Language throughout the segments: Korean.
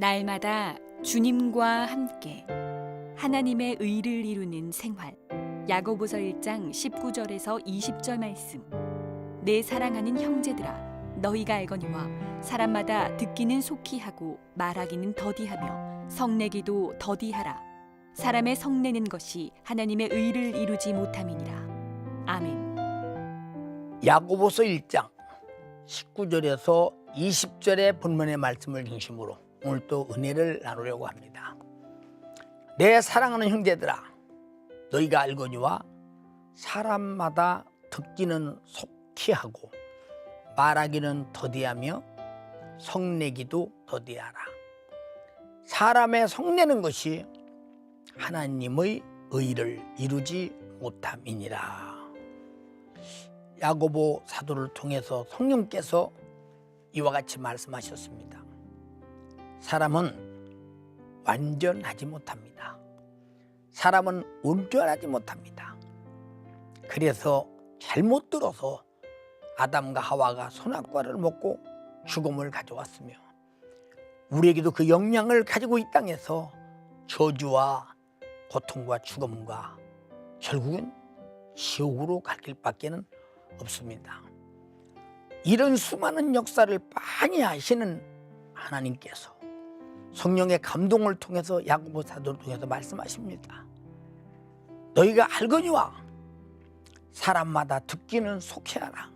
날마다 주님과 함께 하나님의 의를 이루는 생활. 야고보서 1장 19절에서 20절 말씀. 내 사랑하는 형제들아 너희가 알거니와 사람마다 듣기는 속히 하고 말하기는 더디하며 성내기도 더디하라. 사람의 성내는 것이 하나님의 의를 이루지 못함이니라. 아멘. 야고보서 1장 19절에서 20절의 본문의 말씀을 중심으로 오늘 또 은혜를 나누려고 합니다. 내 사랑하는 형제들아 너희가 알거니와 사람마다 듣기는 속히 하고 말하기는 더디하며 성내기도 더디하라. 사람의 성내는 것이 하나님의 의를 이루지 못함이니라. 야고보 사도를 통해서 성령께서 이와 같이 말씀하셨습니다. 사람은 완전하지 못합니다. 사람은 온전하지 못합니다. 그래서 잘못 들어서 아담과 하와가 선악과를 먹고 죽음을 가져왔으며 우리에게도 그 영향을 가지고 이 땅에서 저주와 고통과 죽음과 결국은 지옥으로 갈 길밖에는 없습니다. 이런 수많은 역사를 많이 하시는 하나님께서 성령의 감동을 통해서 야고보 사도를 통해서 말씀하십니다. 너희가 알거니와 사람마다 듣기는 속히 하라.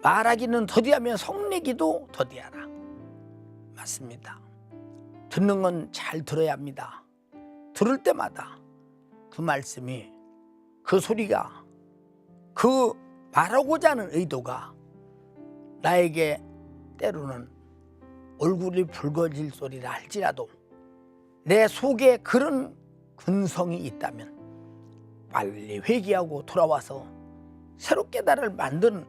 말하기는 더디하며 성내기도 더디하라. 맞습니다. 듣는 건 잘 들어야 합니다. 들을 때마다 그 말씀이 그 소리가 그 말하고자 하는 의도가 나에게 때로는 얼굴이 붉어질 소리라 할지라도 내 속에 그런 근성이 있다면 빨리 회개하고 돌아와서 새롭게 나를 만드는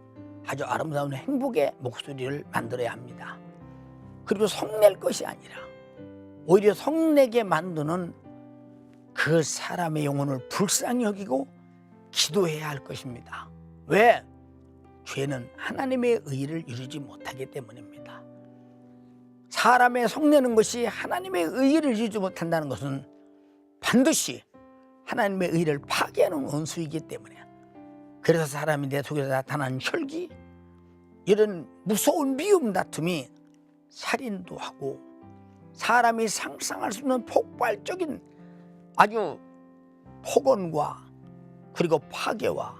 아주 아름다운 행복의 목소리를 만들어야 합니다. 그리고 성낼 것이 아니라 오히려 성내게 만드는 그 사람의 영혼을 불쌍히 여기고 기도해야 할 것입니다. 왜? 죄는 하나님의 의를 이루지 못하기 때문입니다. 사람의 성내는 것이 하나님의 의를 이루지 못한다는 것은 반드시 하나님의 의를 파괴하는 원수이기 때문에 그래서 사람이 내 속에서 나타나는 혈기 이런 무서운 미움 다툼이 살인도 하고 사람이 상상할 수 없는 폭발적인 아주 폭언과 그리고 파괴와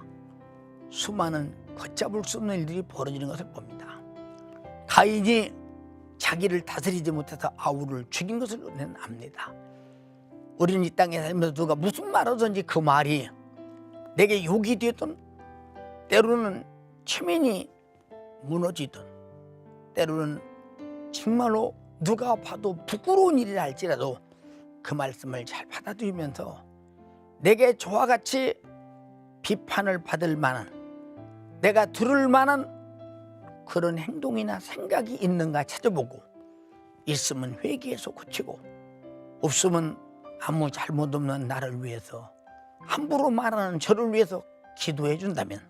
수많은 걷잡을 수 없는 일들이 벌어지는 것을 봅니다. 가인이 자기를 다스리지 못해서 아우를 죽인 것을 우리는 압니다. 우리는 이 땅에 살면서 누가 무슨 말 하든지 그 말이 내게 욕이 되든 때로는 체면이 무너지든 때로는 정말로 누가 봐도 부끄러운 일이라 할지라도 그 말씀을 잘 받아들이면서 내게 저와 같이 비판을 받을 만한 내가 들을 만한 그런 행동이나 생각이 있는가 찾아보고 있으면 회개해서 고치고 없으면 아무 잘못 없는 나를 위해서 함부로 말하는 저를 위해서 기도해 준다면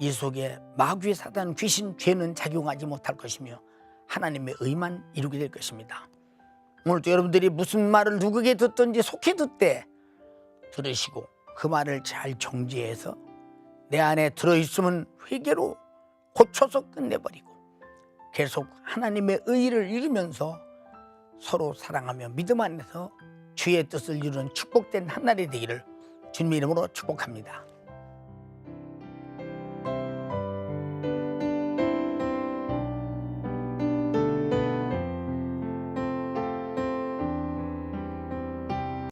이 속에 마귀의 사단 귀신 죄는 작용하지 못할 것이며 하나님의 의만 이루게 될 것입니다. 오늘도 여러분들이 무슨 말을 누구에게 듣든지 속히 듣되 들으시고 그 말을 잘 정지해서 내 안에 들어있으면 회개로 고쳐서 끝내버리고 계속 하나님의 의를 이루면서 서로 사랑하며 믿음 안에서 주의 뜻을 이루는 축복된 한 날이 되기를 주님 이름으로 축복합니다.